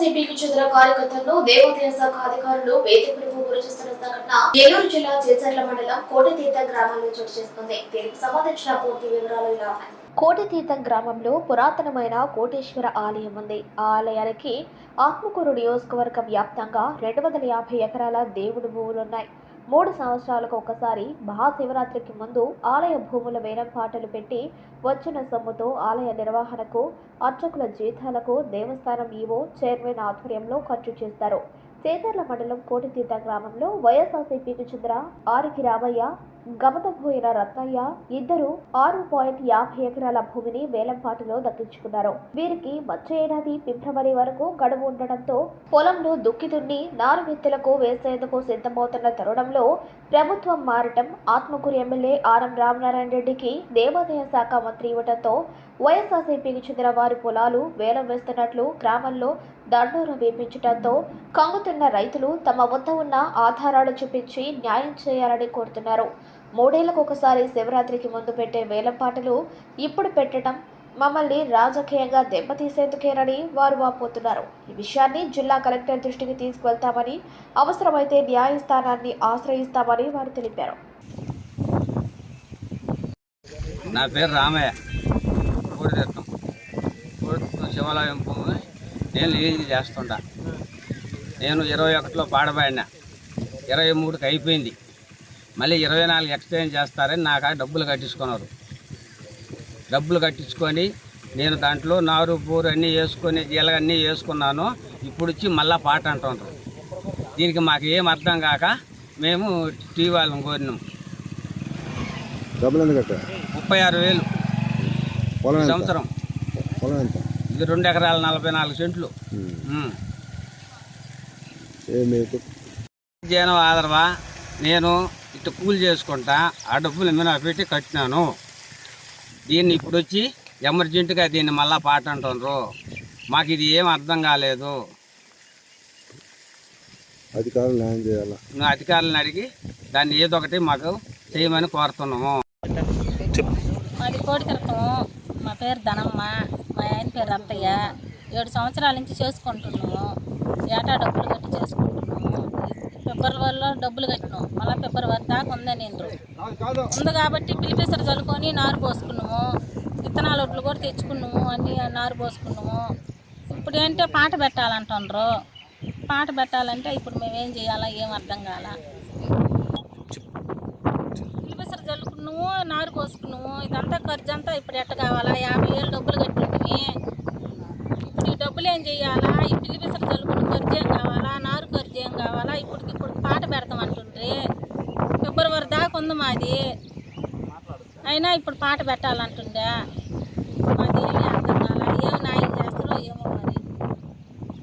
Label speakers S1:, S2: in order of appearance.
S1: వైఎస్ఆర్సీపీకి చెందిన కార్యకర్తలను దేవాదాయ శాఖ అధికారులు వేధింపులకు గురి చేస్తున్న సంఘటన ఏలూరు జిల్లా చేచర్ల మండలం కోటతీర్థ గ్రామంలో చోటు చేసుకుంది. దీనికి సంబంధించిన పూర్తి వివరాలు ఇలా ఉన్నాయి. కోటితీర్థం గ్రామంలో పురాతనమైన కోటేశ్వర ఆలయం ఉంది. ఆ ఆలయానికి ఆత్మకూరు నియోజకవర్గ వ్యాప్తంగా రెండు వందల యాభై ఎకరాల దేవుడి భూములున్నాయి మూడు సంవత్సరాలకు ఒకసారి మహాశివరాత్రికి ముందు ఆలయ భూముల వేలంపాటలు పెట్టి వచ్చిన సొమ్ముతో ఆలయ నిర్వహణకు అర్చకుల జీతాలకు దేవస్థానం ఈవో చైర్మన్ ఆధ్వర్యంలో ఖర్చు చేస్తారు. చేతర్ల మండలం కోటితీర్థ గ్రామంలో వైఎస్ఆర్సీపీకి చెందిన ఆరికి రామయ్య గమతపోయిన రత్నయ్య ఇద్దరు ఆరు పాయింట్ యాభై ఎకరాల భూమిని వేలంపాటులో దక్కించుకున్నారు. వీరికి వచ్చే ఏడాది ఫిబ్రవరి వరకు గడువు ఉండడంతో పొలంలో దుక్కి దున్ని నారు విత్తులకు వేసేందుకు సిద్ధమవుతున్న తరుణంలో ప్రభుత్వం మారటం ఆత్మకూరు ఎమ్మెల్యే ఆర్ఎం రామనారాయణ రెడ్డికి దేవాదాయ శాఖ మంత్రి ఇవ్వడంతో వైఎస్ఆర్సీపీకి చెందిన వారి పొలాలు వేలం వేస్తున్నట్లు గ్రామంలో దండోర వేపించడంతో కంగుతున్న రైతులు తమ వద్ద ఉన్న ఆధారాలు చూపించి న్యాయం చేయాలని కోరుతున్నారు. మూడేళ్ళకు ఒకసారి శివరాత్రికి ముందు పెట్టే వేలంపాటలు ఇప్పుడు పెట్టడం మమ్మల్ని రాజకీయంగా దెబ్బతీసేందుకేనని వారు వాపోతున్నారు. ఈ విషయాన్ని జిల్లా కలెక్టర్ దృష్టికి తీసుకువెళ్తామని అవసరమైతే న్యాయస్థానాన్ని ఆశ్రయిస్తామని వారు తెలిపారు.
S2: నా పేరు రామయ్య. కోడితీర్థం కోడితీర్థం శివాలయం నేను లీజుకి చేస్తుంటా. నేను ఇరవై ఒకటిలో పాడబడినా. ఇరవై మూడుకి అయిపోయింది. మళ్ళీ ఇరవై నాలుగు ఎక్స్చేంజ్ చేస్తారని నాకు ఆ డబ్బులు కట్టించుకున్నారు. డబ్బులు కట్టించుకొని నేను దాంట్లో నారు పూరు అన్నీ వేసుకొని జీలగ అన్నీ వేసుకున్నాను. ఇప్పుడు వచ్చి మళ్ళా పాట అంటుంటారు దీనికి మాకు ఏం అర్థం కాక మేము టీవీ వాళ్ళని కోరినాం. ముప్పై ఆరు వేలు. సంవత్సరం. ఇది రెండు ఎకరాల నలభై నాలుగు సెంట్లు. జనం ఆదరవా నేను ఇటు కూలి చేసుకుంటా ఆ డబ్బులు మీద పెట్టి కట్టినాను. దీన్ని ఇప్పుడు వచ్చి ఎమర్జెంటుగా దీన్ని మళ్ళా పాట అంటున్నారు మాకు ఇది ఏం అర్థం కాలేదు.
S3: అధికారులు న్యాయం చేయాలా?
S2: నువ్వు అధికారులను అడిగి దాన్ని ఏదో ఒకటి మాకు చేయమని కోరుతున్నాము.
S4: మాది కోడి తిరగటం మా పేరు ధనమ్మ. మా ఆయన పేరు అత్తయ్య. ఏడు సంవత్సరాల నుంచి చేసుకుంటున్నాము. ఏటా డబ్బులు కట్టి చేసుకుంటున్నాము. ఫిబ్రవరిలో డబ్బులు కట్టినాం. మళ్ళీ ఫిబ్రవరి దాకా ఉందని ఉంది కాబట్టి పిలిపిసరు చల్లుకొని నారు పోసుకున్నాము. విత్తనాలు ఒడ్లు కూడా తెచ్చుకున్నాము. అన్నీ నారు పోసుకున్నాము. ఇప్పుడు ఏంటో పాట పెట్టాలంటుండ్రు. పాట పెట్టాలంటే ఇప్పుడు మేమేం చేయాలా? ఏం అర్థం కాలా? పిలిపిసరు చల్లుకున్నాము నారు పోసుకున్నాము. ఇదంతా ఖర్చు అంతా ఇప్పుడు ఎట్ట కావాలా? యాభై వేలు డబ్బులు కట్టింటివి ఇప్పుడు ఈ డబ్బులు ఏం చేయాలా? ఈ పిలిపిసరు చల్లుకున్న ఖర్చు ఏం కావాలా? నారు ఖర్చు ఏం కావాలా? ఇప్పుడు ఇప్పుడు పాట పెడతామంటుండ్రి ఫిబ్రవరి మాది అయినా ఇప్పుడు పాట పెట్టాలంటుండే మాది